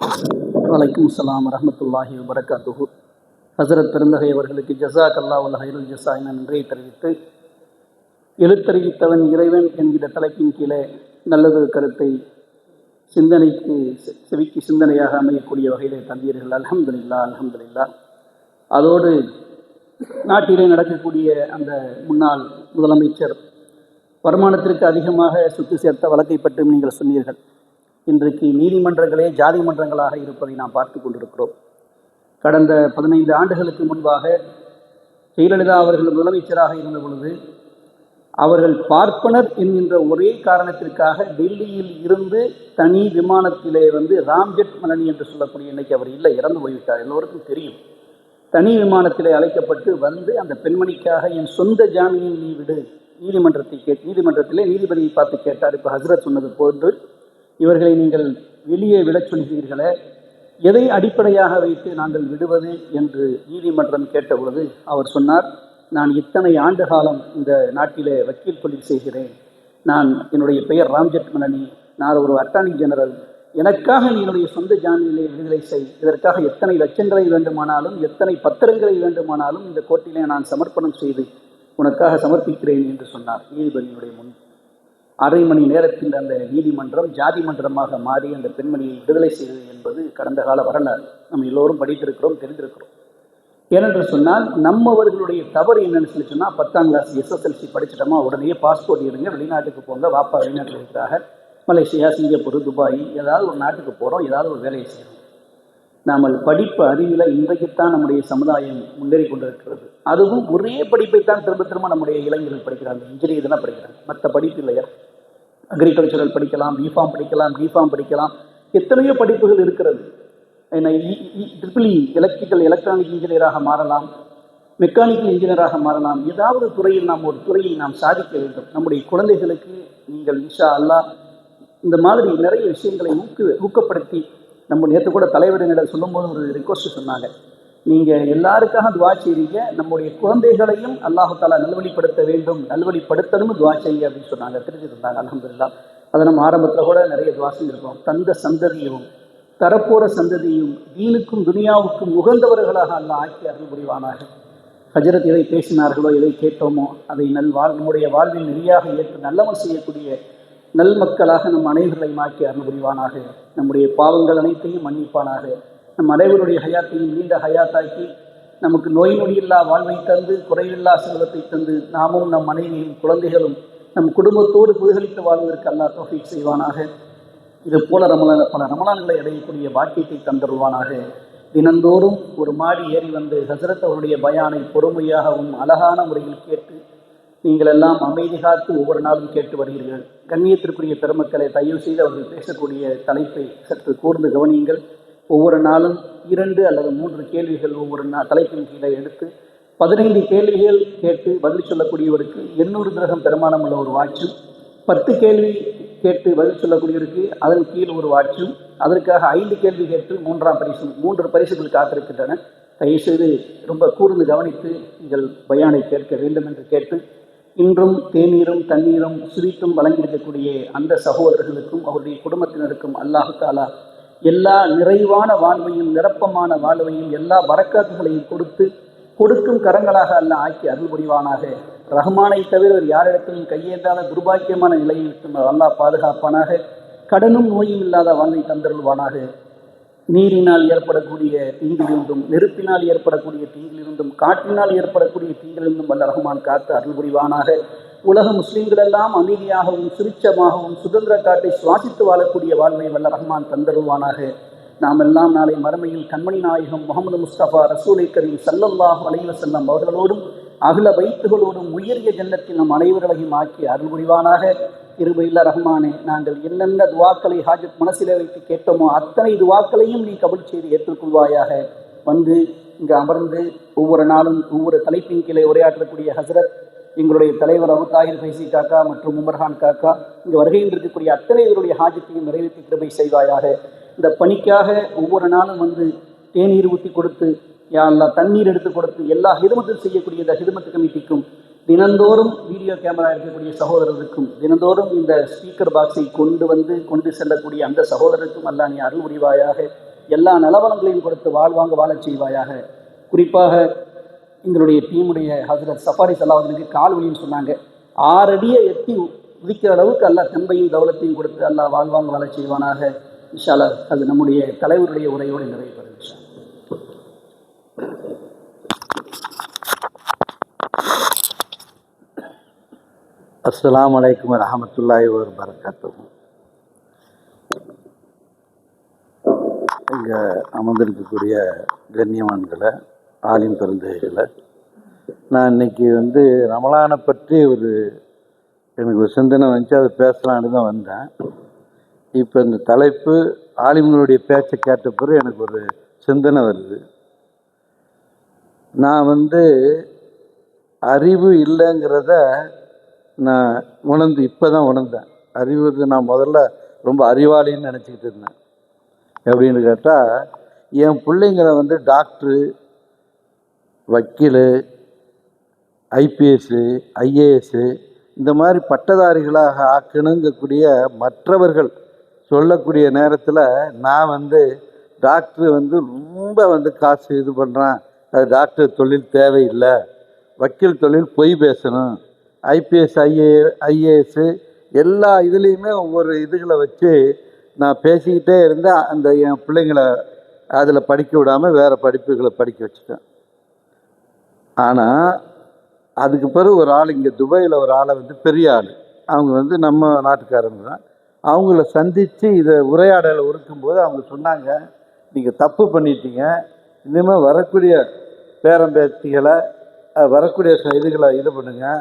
வலைக்கும் சலாம் வரமத்துல்லாஹி வபரகாத்துஹு. ஹசரத் பெருந்தகை அவர்களுக்கு ஜஸாக் அல்லா உல் ஹைருல் ஜசா என நன்றியை தெரிவித்து எழுத்தறிவித்தவன் இறைவன் என்கிற தலைப்பின் கீழே நல்லது கருத்தை சிந்தனைக்கு செ- செவிக்கு சிந்தனையாக அமையக்கூடிய வகையிலே தந்தீர்கள். அல்ஹம்துலில்லா அல்ஹம்துலில்லா அதோடு நாட்டிலே நடக்கக்கூடிய அந்த முன்னாள் முதலமைச்சர் வருமானத்திற்கு அதிகமாக சொத்து சேர்த்த வழக்கை பற்றியும் நீங்கள் சொன்னீர்கள். இன்றைக்கு நீதிமன்றங்களே ஜாதி மன்றங்களாக இருப்பதை நாம் பார்த்து கொண்டிருக்கிறோம். கடந்த பதினைந்து ஆண்டுகளுக்கு முன்பாக ஜெயலலிதா அவர்கள் முதலமைச்சராக இருந்த பொழுது அவர்கள் பார்ப்பனர் என்கின்ற ஒரே காரணத்திற்காக டெல்லியில் இருந்து தனி விமானத்திலே வந்து ராம்ஜெட் மலனி என்று சொல்லக்கூடிய இன்னைக்கு அவர் இல்லை இறந்து போய்விட்டார் எல்லோருக்கும் தெரியும். தனி விமானத்திலே அழைக்கப்பட்டு வந்து அந்த பெண்மணிக்காக என் சொந்த ஜாமீனில் நீ விடு நீதிமன்றத்தை கேட் நீதிமன்றத்திலே நீதிபதியை பார்த்து கேட்டார். இப்போ ஹசரத் சொன்னது போன்று இவர்களை நீங்கள் வெளியே விடச் சொல்கிறீர்களே? எதை அடிப்படையாக வைத்து நாங்கள் விடுவது என்று நீதிமன்றம் கேட்டபொழுது அவர் சொன்னார் நான் இத்தனை ஆண்டு காலம் இந்த நாட்டிலே வக்கீல் தொழில் செய்கிறேன். நான் என்னுடைய பெயர் ராம்ஜெட் மலனி நான் ஒரு அட்டார்னி ஜெனரல். எனக்காக நீ என்னுடைய சொந்த ஜாமீனிலே விடுதலை செய். இதற்காக எத்தனை லட்சங்களை வேண்டுமானாலும் எத்தனை பத்திரங்களை வேண்டுமானாலும் இந்த கோர்ட்டிலே நான் சமர்ப்பணம் செய்து உனக்காக சமர்ப்பிக்கிறேன் என்று சொன்னார். நீதிபதியினுடைய முன் அரை மணி நேரத்தில் அந்த நீதிமன்றம் ஜாதி மன்றமாக மாறி அந்த பெண்மணியை விடுதலை செய்தது என்பது கடந்த கால வரலாறு. நம்ம எல்லோரும் படித்திருக்கிறோம் தெரிந்திருக்கிறோம். ஏனென்று சொன்னால் நம்மவர்களுடைய தவறு என்னன்னு சொல்லி சொன்னால் பத்தாம் கிளாஸ் எஸ்எஸ்எல்சி படிச்சிட்டோமா உடனே பாஸ்போர்ட் எடுங்க வெளிநாட்டுக்கு போங்க வாப்பா வெளிநாட்டில் இருக்கிறாக மலேசியா சிங்கப்பூர் துபாய் ஏதாவது ஒரு நாட்டுக்கு போகிறோம் ஏதாவது ஒரு வேலையை செய்யணும் நாம் படிப்பு அறிவில் இன்றைக்குத்தான் நம்முடைய சமுதாயம் முன்னேறி கொண்டிருக்கிறது. அதுவும் ஒரே படிப்பைத்தான் திரும்ப திரும்ப நம்முடைய இளைஞர்கள் படிக்கிறாங்க இன்ஜினியர் தான் படிக்கிறாங்க மற்ற படிப்பு இல்லையா? அக்ரிகல்ச்சரல் படிக்கலாம் பிஃபார்ம் படிக்கலாம் பிஃபார்ம் படிக்கலாம். எத்தனையோ படிப்புகள் இருக்கிறது. என்ன ட்ரிபிள் எலக்ட்ரிக்கல் எலக்ட்ரானிக் இன்ஜினியராக மாறலாம் மெக்கானிக்கல் இன்ஜினியராக மாறலாம். ஏதாவது துறையில் நாம் ஒரு துறையை நாம் சாதிக்க வேண்டும். நம்முடைய குழந்தைகளுக்கு நீங்கள் இஷா அல்லாஹ் இந்த மாதிரி நிறைய விஷயங்களை ஊக்கு ஊக்கப்படுத்தி நம்ம நேற்று கூட தலைவரிடம் சொல்லும்போது ஒரு ரிக்வஸ்ட் சொன்னாங்க. நீங்கள் எல்லாருக்காக துவா செய்றீங்க. நம்முடைய குழந்தைகளையும் அல்லாஹு நல்வழிப்படுத்த வேண்டும். நல்வழிப்படுத்தணும் துவா செய்யுங்க அப்படின்னு சொன்னாங்க. தெரிஞ்சுருந்தாங்க அலமதுல்லா அதை நம்ம ஆரம்பத்தில் கூட நிறைய துவா செஞ்சிருக்கோம். தந்த சந்ததியும் தரப்போற சந்ததியும் தீனுக்கும் துனியாவுக்கும் உகந்தவர்களாக அல்ல ஆக்கி அருள் புரிவானாக. ஹஜரத் எதை பேசினார்களோ எதை கேட்டோமோ அதை நல் வாழ் நம்முடைய வாழ்வில் நெறியாக ஏற்று நல்லவன் செய்யக்கூடிய நல் மக்களாக நம் அனைவர்களையும் ஆக்கி அருள் புரிவானாக. நம்முடைய பாவங்கள் அனைத்தையும் மன்னிப்பானாக. நம் அனைவருடைய ஹயாத்தையும் நீண்ட ஹயாத்தாக்கி நமக்கு நோய் நொடியில்லா வாழ்வை தந்து குறைவில்லா செல்வத்தை தந்து நாமும் நம் மனைவியும் குழந்தைகளும் நம் குடும்பத்தோடு புதுகளித்து வாழ்வதற்கு அல்லா தௌஃபீக் செய்வானாக. இது போல ரமலான பல ரமலான்களை அடையக்கூடிய பாக்கியத்தை தந்தருவானாக. தினந்தோறும் ஒரு மாடி ஏறி வந்து ஹசரத் அவருடைய பயானை பொறுமையாகவும் அழகான முறையில் கேட்டு நீங்கள் எல்லாம் அமைதி காத்து ஒவ்வொரு நாளும் கேட்டு வருகிறீர்கள். கண்ணியத்திற்குரிய பெருமக்களை தயவு செய்து அவர்கள் பேசக்கூடிய தலைப்பை சற்று கூர்ந்து கவனியுங்கள். ஒவ்வொரு நாளும் இரண்டு அல்லது மூன்று கேள்விகள் ஒவ்வொரு நாள் தலைப்பின் கீழே எடுத்து பதினைந்து கேள்விகள் கேட்டு பதில் சொல்லக்கூடியவருக்கு எண்ணூறு கிரகம் பெருமானம் உள்ள ஒரு வாட்சும் பத்து கேள்வி கேட்டு பதில் சொல்லக்கூடியவருக்கு அதன் கீழ் ஒரு வாட்சும் அதற்காக ஐந்து கேள்வி கேட்டு மூன்றாம் பரிசு மூன்று பரிசுகள் காத்திருக்கின்றன. தயவுசெய்து ரொம்ப கூர்ந்து கவனித்து நீங்கள் பயானை கேட்க வேண்டும் என்று கேட்டு இன்றும் தேநீரும் தண்ணீரும் சுவித்தும் வழங்கியிருக்கக்கூடிய அந்த சகோதரர்களுக்கும் அவருடைய குடும்பத்தினருக்கும் அல்லாஹு தாலா எல்லா நிறைவான வாழ்வையும் நிரப்பமான வாழ்வையும் எல்லா வரக்காத்துகளையும் கொடுத்து கொடுக்கும் கரங்களாக அல்ல ஆக்கி அருள் புரிவானாக. ரஹ்மானை தவிர ஒரு யாரிடத்திலும் கையேந்தாத துர்பாக்கியமான நிலையை விட்டு அல்லாஹ் பாதுகாப்பானாக. கடனும் நோயும் இல்லாத வாழ்வை தந்தருள்வானாக. நீரினால் ஏற்படக்கூடிய தீங்கிலிருந்தும் நெருப்பினால் ஏற்படக்கூடிய தீங்கிலிருந்தும் காற்றினால் ஏற்படக்கூடிய தீங்கிலிருந்தும் வல்ல ரஹ்மான் காத்து அருள் புரிவானாக. உலக முஸ்லீம்கள் எல்லாம் அமைதியாகவும் சுரிச்சமாகவும் சுதந்திர காட்டை சுவாசித்து வாழக்கூடிய வாழ்வை வல்ல ரஹ்மான் தந்தருவானாக நாம் எல்லாம் நாளை மறுமையில் கண்மணி நாயகம் முகமது முஸ்தபா ரசூலை கரீம் சல்லல்லாஹு அலைஹி செல்லம் அவர்களோடும் அகில வைத்துகளோடும் உயரிய ஜன்னத்தில் நம் அனைவர்களையும் ஆக்கி அருள் புரிவானாக. இருபையில்லா ரஹ்மானே நாங்கள் என்னென்ன துவாக்களை ஹாஜத் மனசிலே வைத்து கேட்டோமோ அத்தனை துவாக்களையும் நீ கபல் செய்து ஏற்றுக்கொள்வாயாக. வந்து இங்கு அமர்ந்து ஒவ்வொரு நாளும் ஒவ்வொரு தலைப்பின் கீழே உரையாற்றக்கூடிய ஹசரத் எங்களுடைய தலைவர் அபு தாகிர் ஃபைசி காக்கா மற்றும் உமர்ஹான் காக்கா இங்கு வருகையில் இருக்கக்கூடிய அத்தனை இவருடைய ஹாஜத்தையும் நிறைவேற்றி கிருபை செய்வாயாக. இந்த பணிக்காக ஒவ்வொரு நாளும் வந்து தேநீர் ஊற்றி கொடுத்து யா தண்ணீர் எடுத்து கொடுத்து எல்லா ஹிதமத்தும் செய்யக்கூடிய இந்த ஹிதமத்து கமிட்டிக்கும் தினந்தோறும் வீடியோ கேமரா இருக்கக்கூடிய சகோதரருக்கும் தினந்தோறும் இந்த ஸ்பீக்கர் பாக்ஸை கொண்டு வந்து கொண்டு செல்லக்கூடிய அந்த சகோதரருக்கும் அல்லா நீ அருள் உரிவாயாக எல்லா நலவளங்களையும் கொடுத்து வாழ்வாங்க வாழச் செய்வாயாக. குறிப்பாக எங்களுடைய டீமுடைய ஹசரத் சஃபாரி சலாவுதனுக்கு கால் வலின்னு சொன்னாங்க. ஆறு அடியை எட்டி உதிக்கிற அளவுக்கு அல்லா தெம்பையும் கவலத்தையும் கொடுத்து அல்லா வாழ்வாங்க வேலை செய்வானாக. விஷால அது நம்முடைய தலைவருடைய உரையோடு நிறைவு பெறும் இன்ஷா அல்லாஹ். ஒரு அலைக்கும் வரஹமத்துல்லாஹி இங்கே அமர்ந்திருக்கக்கூடிய கண்ணியவான்களை ஆலிம் பெருந்தகைகளை நான் இன்னைக்கு வந்து ரமலானை பற்றி ஒரு எனக்கு ஒரு சிந்தனை வந்துச்சு அதை பேசலான்னு தான் வந்தேன். இப்போ இந்த தலைப்பு ஆலிம்களுடைய பேச்சை கேட்ட பிறகு எனக்கு ஒரு சிந்தனை வருது. நான் வந்து அறிவு இல்லைங்கிறத நான் உணர்ந்து இப்போ தான் உணர்ந்தேன். அறிவுக்கு நான் முதல்ல ரொம்ப அறிவாளின்னு நினச்சிக்கிட்டு இருந்தேன். எப்படின்னு கேட்டால் என் பிள்ளைங்களை வந்து டாக்டரு வக்கீல் ஐபிஎஸ்ஸு ஐஏஎஸ்ஸு இந்த மாதிரி பட்டதாரிகளாக ஆக்கணுங்கக்கூடிய மற்றவர்கள் சொல்லக்கூடிய நேரத்தில் நான் வந்து டாக்டர் வந்து ரொம்ப வந்து காசு இது பண்ணுறான் அது டாக்டர் தொழில் தேவையில்லை. வக்கீல் தொழில் பொய் பேசணும். ஐபிஎஸ் ஐஏ ஐஏஎஸ்ஸு எல்லா இதுலேயுமே ஒவ்வொரு இதுகளை வச்சு நான் பேசிக்கிட்டே இருந்தால் அந்த என் பிள்ளைங்களை அதில் படிக்க விடாமல் வேறு படிப்புகளை படிக்க வச்சுட்டேன். ஆனால் அதுக்கு பிறகு ஒரு ஆள் இங்கே துபாயில் ஒரு ஆளை வந்து பெரிய ஆள். அவங்க வந்து நம்ம நாட்டுக்காரங்க தான். அவங்கள சந்தித்து இதை உரையாடலை உருக்கும்போது அவங்க சொன்னாங்க நீங்கள் தப்பு பண்ணிட்டீங்க. இனிமேல் வரக்கூடிய பேரம்பேத்திகளை வரக்கூடிய இதுகளை இது பண்ணுங்கள்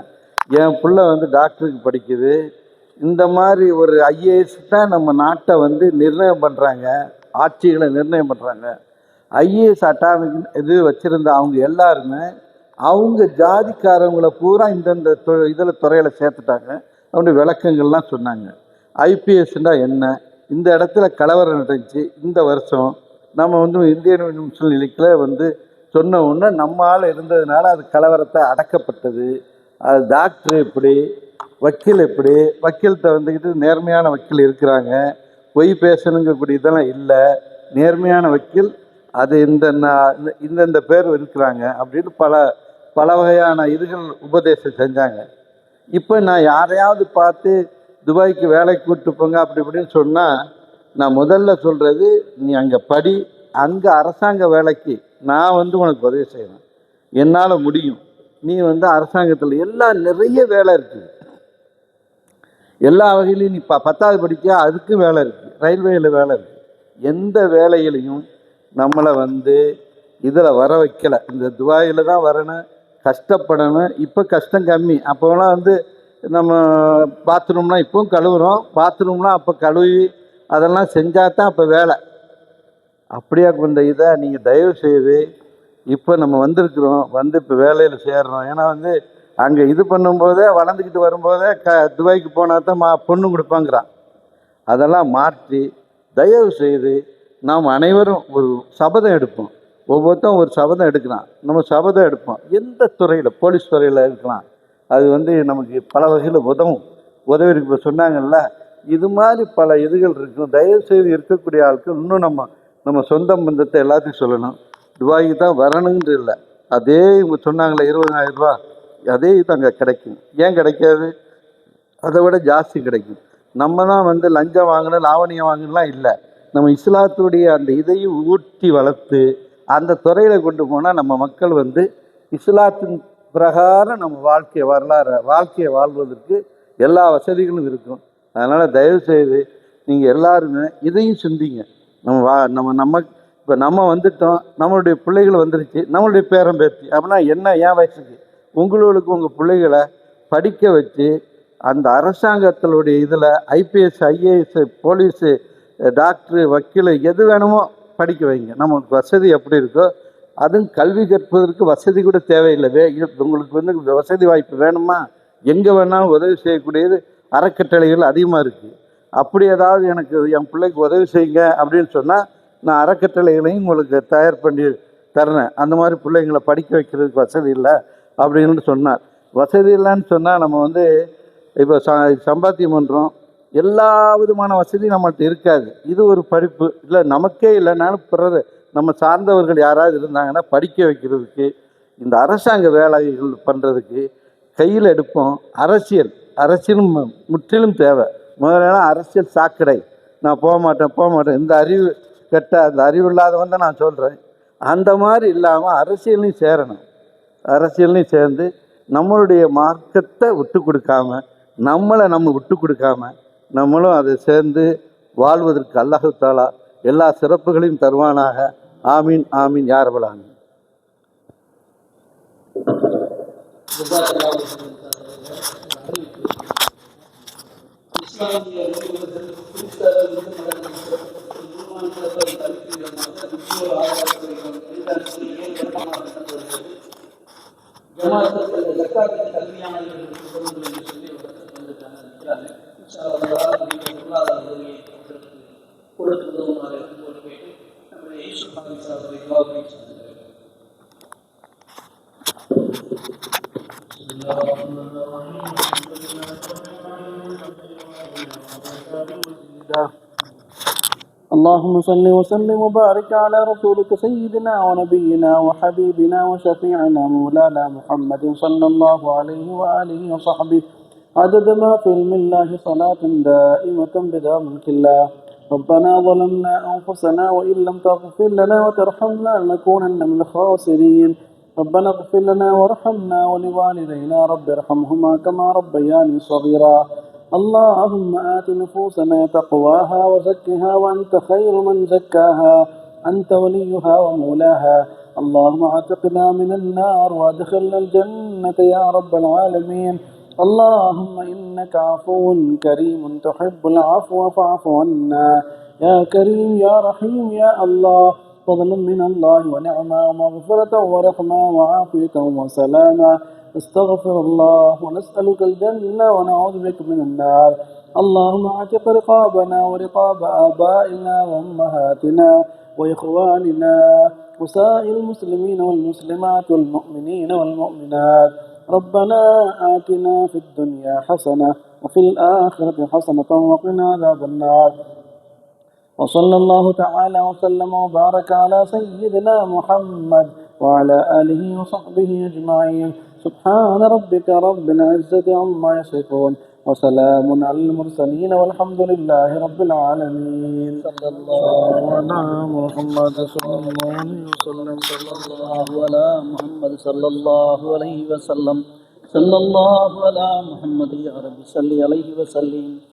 என் பிள்ளை வந்து டாக்டருக்கு படிக்குது. இந்த மாதிரி ஒரு ஐஏஎஸ் தான் நம்ம நாட்டை வந்து நிர்ணயம் பண்ணுறாங்க ஆட்சிகளை நிர்ணயம் பண்ணுறாங்க ஐஏஎஸ் அட்டாமிக் இது வச்சுருந்த அவங்க எல்லாருமே அவங்க ஜாதிக்காரவங்களை பூரா இந்தந்த தொ இதில் துறையில் சேர்த்துட்டாங்க. அவனுடைய விளக்கங்கள்லாம் சொன்னாங்க. ஐபிஎஸ்னா என்ன? இந்த இடத்துல கலவரம் நடந்துச்சு. இந்த வருஷம் நம்ம வந்து இந்தியன் முஸ்லீம் லீக்கில் வந்து சொன்ன உடனே நம்ம ஆள் இருந்ததுனால அது கலவரத்தை அடக்கப்பட்டது. அது டாக்டர் எப்படி வக்கீல் எப்படி வக்கீல்கிட்ட வந்துக்கிட்டு நேர்மையான வக்கீல் இருக்கிறாங்க. பொய் பேசணுங்கக்கூடிய இதெல்லாம் இல்லை. நேர்மையான வக்கீல் அது இந்த- இந்தந்த பேர் இருக்கிறாங்க அப்படின்னு பல பல வகையான இதுகள் உபதேசம் செஞ்சாங்க. இப்போ நான் யாரையாவது பார்த்து துபாய்க்கு வேலைக்கு கூப்பிட்டு போங்க அப்படி இப்படின்னு சொன்னால் நான் முதல்ல சொல்கிறது நீ அங்கே படி அங்கே அரசாங்க வேலைக்கு நான் வந்து உனக்கு உதவி செய்வேன் என்னால் முடியும். நீ வந்து அரசாங்கத்தில் எல்லாம் நிறைய வேலை இருக்குது எல்லா வகையிலையும் நீ ப பத்தாவது படிக்க அதுக்கும் வேலை இருக்குது ரயில்வேயில் வேலை இருக்குது எந்த வேலையிலையும் நம்மளை வந்து இதில் வர வைக்கலை. இந்த துபாயில் தான் வரணும் கஷ்டப்படணும். இப்போ கஷ்டம் கம்மி. அப்போலாம் வந்து நம்ம பாத்ரூம்லாம் இப்போவும் கழுவுறோம். பாத்ரூம்லாம் அப்போ கழுவி அதெல்லாம் செஞ்சால் தான் அப்போ வேலை. அப்படியா கொண்ட இதை நீங்கள் தயவு செய்து இப்போ நம்ம வந்திருக்கிறோம். வந்து இப்போ வேலையில் சேர்றோம். ஏன்னா வந்து அங்கே இது பண்ணும்போதே வளர்ந்துக்கிட்டு வரும்போதே க துபாய்க்கு போனால் தான் மா பொண்ணு கொடுப்பாங்கிறான். அதெல்லாம் மாற்றி தயவு செய்து நாம் அனைவரும் ஒரு சபதம் எடுப்போம். ஒவ்வொருத்தரும் ஒரு சபதம் எடுக்கலாம் நம்ம சபதம் எடுப்போம். எந்த துறையில்? போலீஸ் துறையில் இருக்கலாம் அது வந்து நமக்கு பல வகையில் உதவும். உதவி இருக்கு இப்போ சொன்னாங்கல்ல இது மாதிரி பல இதுகள் இருக்கும். தயவு செய்து இருக்கக்கூடிய ஆட்கள் இன்னும் நம்ம நம்ம சொந்த பந்தத்தை எல்லாத்தையும் சொல்லணும். துபாய்க்கு தான் வரணுங்கிறது இல்லை. அதே இவங்க சொன்னாங்களே இருபதாயிரம் ரூபா. அதே இது அங்கே கிடைக்கும். ஏன் கிடைக்காது? அதை விட ஜாஸ்தி கிடைக்கும். நம்ம தான் வந்து லஞ்சம் வாங்கணும் லாவணியம் வாங்கணும்லாம் இல்லை. நம்ம இஸ்லாத்துடைய அந்த இதையும் ஊட்டி வளர்த்து அந்த துறையில் கொண்டு போனால் நம்ம மக்கள் வந்து இஸ்லாத்தின் பிரகாரம் நம்ம வாழ்க்கை வரலாறு வாழ்க்கையை வாழ்வதற்கு எல்லா வசதிகளும் இருக்கும். அதனால் தயவுசெய்து நீங்கள் எல்லாருமே இதையும் சிந்திங்க. நம்ம வா நம்ம நம்ம இப்போ நம்ம வந்துட்டோம் நம்மளுடைய பிள்ளைகள் வந்துருச்சு நம்மளுடைய பேரம் பேத்தி அப்படின்னா என்ன ஏன் வயசுக்கு? உங்களுக்கு உங்கள் பிள்ளைகளை படிக்க வச்சு அந்த அரசாங்கத்தினுடைய இதில் ஐபிஎஸ் ஐஏஎஸ் போலீஸு டாக்டரு வக்கீல் எது வேணுமோ படிக்க வைங்க. நமக்கு வசதி எப்படி இருக்கோ அதுவும் கல்வி கற்பதற்கு வசதி கூட தேவையில்லை. உங்களுக்கு வந்து வசதி வாய்ப்பு வேணுமா? எங்கே வேணாலும் உதவி செய்யக்கூடியது அறக்கட்டளைகள் அதிகமாக இருக்குது அப்படி ஏதாவது எனக்கு என் பிள்ளைக்கு உதவி செய்யுங்க அப்படின்னு சொன்னால் நான் அறக்கட்டளைகளையும் உங்களுக்கு தயார் பண்ணி தரேன் அந்த மாதிரி பிள்ளைங்களை படிக்க வைக்கிறதுக்கு வசதி இல்லை அப்படின்னு சொன்னார். வசதி இல்லைன்னு சொன்னால் நம்ம வந்து இப்போ ச சம்பாத்தியம் பண்ணுறோம் எல்லா விதமான வசதியும் நம்மள்ட்ட இருக்காது. இது ஒரு படிப்பு. இல்லை நமக்கே இல்லைனாலும் பிறர் நம்ம சார்ந்தவர்கள் யாராவது இருந்தாங்கன்னா படிக்க வைக்கிறதுக்கு இந்த அரசாங்க வேலைகள் பண்ணுறதுக்கு கையில் எடுப்போம். அரசியல். அரசியலும் முற்றிலும் தேவை. முதல்ல அரசியல் சாக்கடை. நான் போக மாட்டேன் போக மாட்டேன். இந்த அறிவு கெட்ட அந்த அறிவு இல்லாதவன் தான் நான் சொல்கிறேன் அந்த மாதிரி இல்லாமல் அரசியல்லையும் சேரணும். அரசியல்லையும் சேர்ந்து நம்மளுடைய மார்க்கத்தை விட்டு கொடுக்காம நம்மளை நம்ம விட்டு கொடுக்காம நம்மளும் அதை சேர்ந்து வாழ்வதற்கு அல்லாஹு தாலா எல்லா சிறப்புகளையும் தருவானாக. ஆமீன் ஆமீன் யார் ஆமீன் اللهم صل وسلم وبارك على رسولك سيدنا ونبينا وحبيبنا وشفيعنا مولانا محمد صلى الله عليه وآله وصحبه عدد ما في علم الله صلاة دائمة بدا ملك الله. ربنا ظلمنا أنفسنا وإن لم تغفر لنا وترحمنا لنكونن من الخاسرين. ربنا اغفر لنا وارحمنا ولوالدينا. رب ارحمهما كما ربياني صغيرا. اللهم آت نفوسنا تقواها وزكها وأنت خير من زكاها. أنت وليها ومولاها. اللهم اعتقنا من النار وادخلنا الجنة يا رب العالمين. اللهم إنك عفو كريم تحب العفو فاعف عنا. يا كريم يا رحيم يا الله فضل من الله ونعمة ومغفرة ورحمة وعافية وسلاما. استغفر الله ونسألك الجنة ونعوذ بك من النار. اللهم اعتق رقابنا ورقاب آبائنا وأمهاتنا وإخواننا وسائر المسلمين والمسلمات والمؤمنين والمؤمنات. ربنا آتنا في الدنيا حسنة وفي الآخرة حسنة وقنا عذاب النار. وصلى الله تعالى وسلم وبارك على سيدنا محمد وعلى آله وصحبه أجمعين. سبحان ربك رب العزة عما يصفون. وسلام على المرسلين والحمد لله رب العالمين. صلى الله على محمد صلى الله عليه وسلم. صلى الله على محمد صلى الله عليه وسلم. صلى الله على محمد يا رب. صل عليه وسلم.